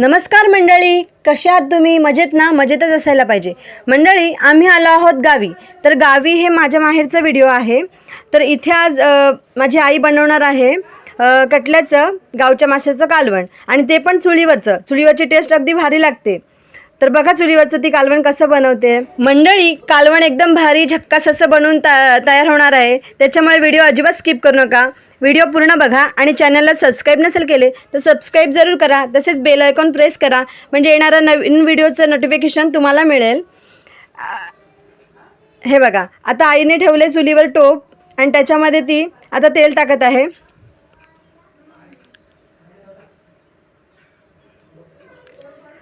नमस्कार मंडळी कशा आहात तुम्ही? मजेत ना? मजेतच असायला पाहिजे. मंडळी आम्ही आलो आहोत गावी. तर गावी हे माझ्या माहेरचा व्हिडिओ आहे. तर इथे आज माझी आई बनवणार आहे कटल्याचं गावच्या माशाचं कालवण. आणि ते पण चुलीवरचं. चुलीवरची टेस्ट अगदी भारी लागते. तर बघा चुलीवरचं ती कालवण कसं बनवते. मंडळी कालवण एकदम भारी झक्कास असं बनवून ता तयार होणार आहे. त्याच्यामुळे व्हिडिओ अजिबात स्किप करू नका. व्हिडिओ पूर्ण बघा आणि चॅनलला सबस्क्राईब नसेल केले तर सबस्क्राईब जरूर करा. तसेच बेल आयकॉन प्रेस करा. म्हणजे येणारा नवीन व्हिडिओचं नोटिफिकेशन तुम्हाला मिळेल. हे बघा. आता आईने ठेवले चुलीवर टोप आणि त्याच्यामध्ये ती आता तेल टाकत आहे.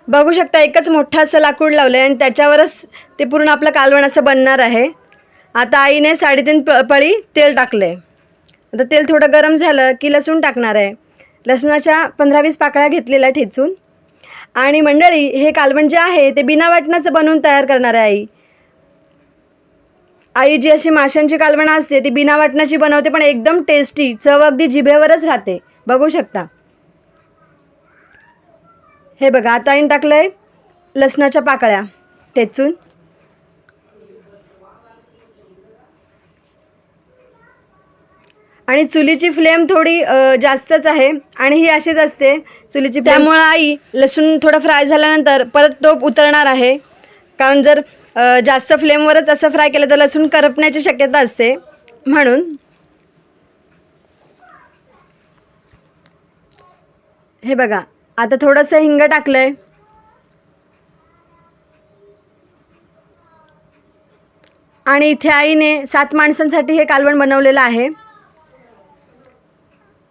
बघू शकता एकच मोठं असं लाकूड लावलं आहे आणि त्याच्यावरच ते पूर्ण आपलं कालवण असं बनणार आहे. आता आईने साडेतीन प पळी तेल टाकले आता तेल थोडं गरम झालं की लसूण टाकणार आहे. लसणाच्या पंधरा वीस पाकळ्या घेतलेल्या ठेचून. आणि मंडळी हे कालवण जे आहे ते बिना वाटणाचं बनवून तयार करणार आहे आई. आई जी अशी माशांची कालवणं असते ती बिना वाटणाची बनवते पण एकदम टेस्टी चव अगदी जिभेवरच राहते. बघू शकता. हे बघा आता आईन टाकलंय लसणाच्या पाकळ्या. ठेचून आणि चुलीची फ्लेम थोडी जास्तच आहे आणि ही अशीच असते. चुलीची त्यामुळं आई लसूण थोडं फ्राय झाल्यानंतर परत टोप उतरणार आहे. कारण जर जास्त फ्लेमवरच असं फ्राय केलं तर लसूण करपण्याची शक्यता असते. म्हणून. हे बघा आता थोडंसं हिंग टाकलंय. आणि इथे आईने सात माणसांसाठी हे कालवण बनवलेलं आहे.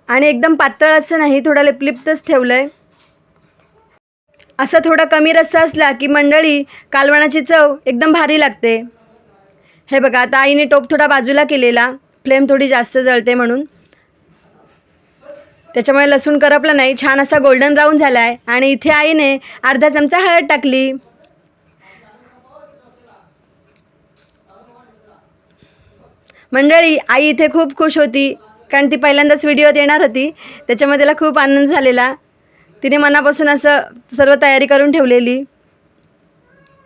आणि एकदम पातळ असं नाही थोडं लिपलिप्तच ठेवलं आहे असं थोडा कमी रस्सा असला की मंडळी कालवणाची चव एकदम भारी लागते. हे बघा आता आईने टोप थोडा बाजूला केलेला. फ्लेम थोडी जास्त जळते म्हणून. त्याच्यामुळे लसूण करपलं नाही. छान असा गोल्डन ब्राऊन झाला आहे आणि इथे आईने अर्धा चमचा हळद टाकली. मंडळी आई इथे खूप खुश होती कारण ती पहिल्यांदाच व्हिडिओत येणार होती. त्याच्यामध्ये तिला खूप आनंद झालेला. तिने मनापासून असं सर्व तयारी करून ठेवलेली.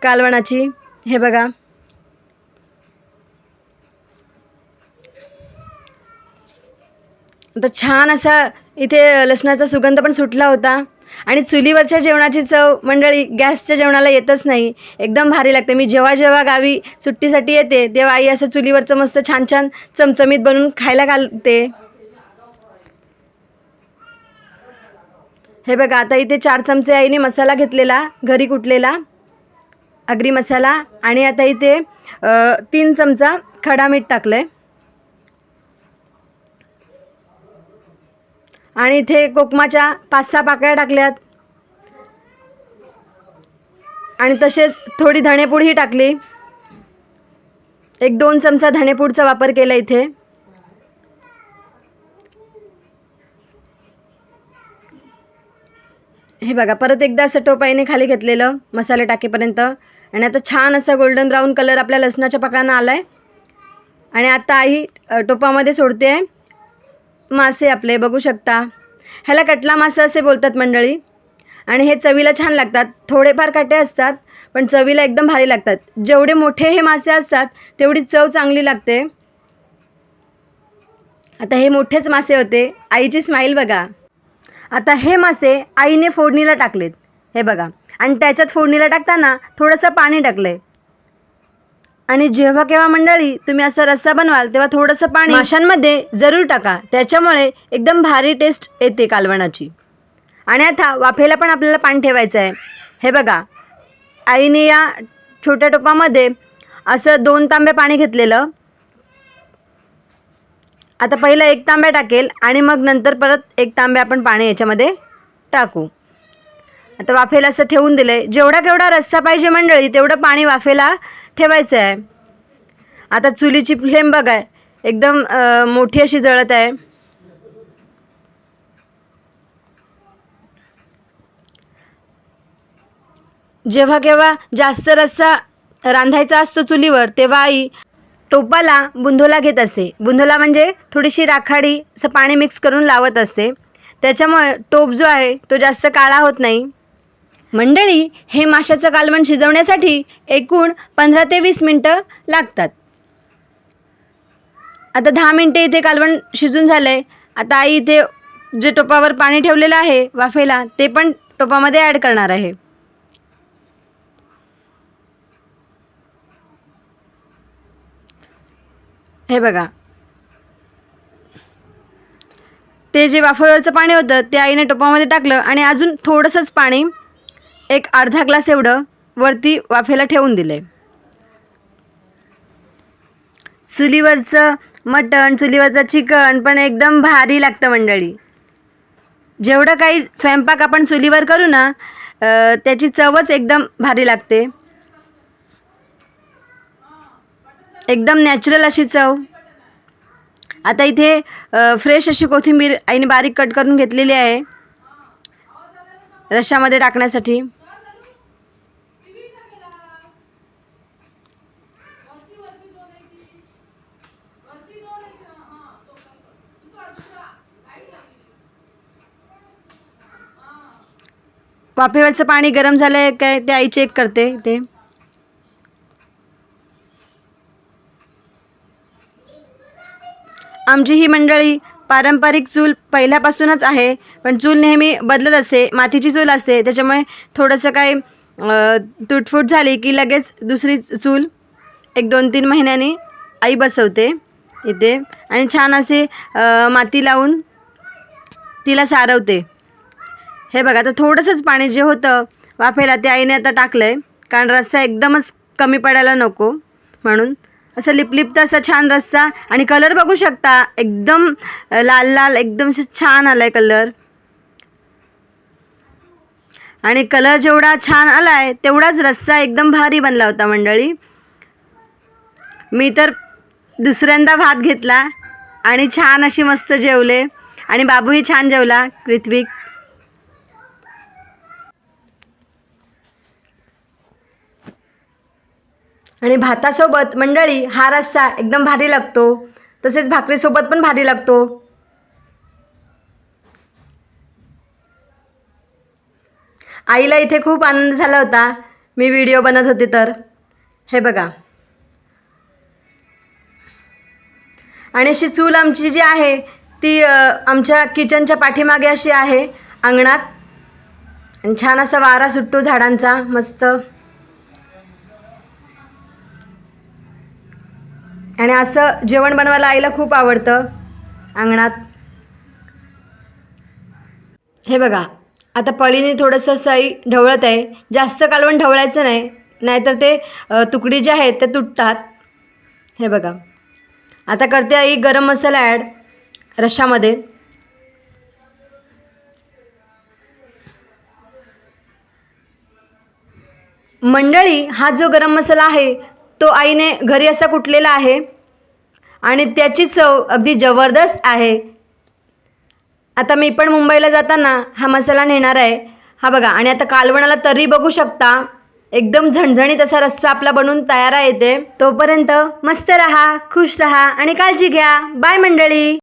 कालवणाची. हे बघा. आता छान असा इथे लसणाचा सुगंध पण सुटला होता. आणि चुलीवरच्या जेवणाची चव मंडळी गॅसच्या जेवणाला येतच नाही. एकदम भारी लागते. मी जेव्हा जेव्हा गावी सुट्टीसाठी येते तेव्हा आई असं चुलीवरचं मस्त छान छान चमचमीत बनवून खायला घालते. हे बघा आता इथे चार चमचे आईने मसाला घेतलेला घरी कुटलेला अग्री मसाला आणि आता इथे तीन चमचा खडा मीठ टाकलं आहे आणि इथे कोकमाच्या पाच सहा पाकळ्या टाकल्यात. आणि तसेच थोडी धणेपूडही टाकली. एक दोन चमचा धणेपूडचा वापर केला इथे. हे बघा परत एकदा असं टोपाईने खाली घेतलेलं मसाले टाकेपर्यंत. आणि आता छान असा गोल्डन ब्राऊन कलर आपल्या लसणाच्या पाकळ्यांना आला आहे आणि आता आई टोपामध्ये सोडते आहे मासे आपले बघू शकता. ह्याला कटला मासा असे बोलतात मंडळी. आणि हे चवीला छान लागतात. थोडेफार काटे असतात पण चवीला एकदम भारी लागतात. जेवढे मोठे हे मासे असतात तेवढी चव चांगली लागते. आता हे मोठेच मासे होते. आईची स्माईल बघा. आता हे मासे आईने फोडणीला टाकलेत. हे बघा. आणि त्याच्यात फोडणीला टाकताना थोडंसं पाणी टाकलं आहे आणि जेव्हा केव्हा मंडळी तुम्ही असा रस्सा बनवाल तेव्हा थोडंसं पाणी माशांमध्ये जरूर टाका. त्याच्यामुळे एकदम भारी टेस्ट येते कालवणाची. आणि आता वाफेला पण आपल्याला पाणी ठेवायचं आहे हे बघा आईने या छोट्या टोपामध्ये असं दोन तांबे पाणी घेतलेलं. आता पहिलं एक तांब्या टाकेल आणि मग नंतर परत एक तांब्या आपण पाणी याच्यामध्ये टाकू. आता वाफेला असं ठेवून दिलं आहे जेवढा केवढा रस्सा पाहिजे मंडळी तेवढं पाणी वाफेला ठेवायचं आहे आता चुलीची फ्लेम बघा एकदम मोठी अशी जळत आहे. जेव्हा केव्हा जास्त रस्सा रांधायचा असतो चुलीवर तेव्हा आई टोपाला बुंधोला घेत असते. बुंधोला म्हणजे थोडीशी राखाडी असं पाणी मिक्स करून लावत असते. त्याच्यामुळे टोप जो आहे तो जास्त काळा होत नाही. मंडळी हे माशाचं कालवण शिजवण्यासाठी एकूण पंधरा ते वीस मिनटं लागतात. आता दहा मिनटे इथे कालवण शिजून झालं आहे आता आई इथे जे टोपावर पाणी ठेवलेलं आहे वाफेला ते पण टोपामध्ये ॲड करणार आहे. हे बघा. ते जे वाफेवरचं पाणी होतं ते आईने टोपामध्ये टाकलं आणि अजून थोडंसंच पाणी एक अर्धा ग्लास एवढं वरती वाफेला ठेवून दिलं. आहे चुलीवरचं मटण चुलीवरचं चिकन पण एकदम भारी लागतं मंडळी. जेवढं काही स्वयंपाक आपण चुलीवर करू ना त्याची चवच एकदम भारी लागते. एकदम नॅचरल अशी चव. आता इथे फ्रेश अशी कोथिंबीर आईने बारीक कट करून घेतलेली आहे. रशामध्ये टाकण्यासाठी. वाफेवरचं पाणी गरम झालं आहे काय? ते आई चेक करते ते आमची ही मंडळी पारंपरिक चूल पहिल्यापासूनच आहे पण चूल नेहमी बदलत असते मातीची चूल असते त्याच्यामुळे थोडंसं काही तुटफूट झाली की लगेच दुसरी चूल एक दोन तीन महिन्यांनी आई बसवते इथे. आणि छान असे माती लावून तिला सारवते. हे बघा आता थोडंसंच पाणी जे होतं वाफेला ते आईने आता टाकलं आहे कारण रस्सा एकदमच कमी पडायला नको म्हणून. असं लिपलिप्त असा छान रस्सा. आणि कलर बघू शकता एकदम लाल लाल एकदम छान आला आहे कलर आणि कलर जेवढा छान आला आहे तेवढाच रस्सा एकदम भारी बनला होता मंडळी. मी तर दुसऱ्यांदा भात घेतला आणि छान अशी मस्त जेवले. आणि बाबूही छान जेवला ऋत्विक. आणि भातासोबत मंडळी हा रस्सा एकदम भारी लागतो. तसेच भाकरीसोबत पण भारी लागतो. आईला इथे खूप आनंद झाला होता. मी व्हिडिओ बनत होते तर. हे बघा. आणि अशी चूल आमची जी आहे ती आमच्या किचनच्या पाठीमागे अशी आहे अंगणात. आणि छान असा वारा सुटतो झाडांचा मस्त. आणि असं जेवण बनवायला आईला खूप आवडतं. अंगणात. हे बघा आता पळीने थोडंसं सई ढवळत आहे. जास्त कालवण ढवळायचं नाही. नाहीतर ते तुकडी जे आहेत ते तुटतात. हे बघा. आता करते आई गरम मसाला ॲड रशामध्ये मंडळी हा जो गरम मसाला आहे तो आईने घरी असा कुटलेला आहे? आणि त्याची चव अगदी जबरदस्त आहे. आता मी पण मुंबईला जाताना हा मसाला नेणार आहे. हा बघा आणि आता कालवणाला तरी बघू शकता. एकदम झणझणीत असा रस्सा आपला बनवून तयार आहे ते. तोपर्यंत मस्त रहा खुश रहा आणि काळजी घ्या. बाय मंडळी!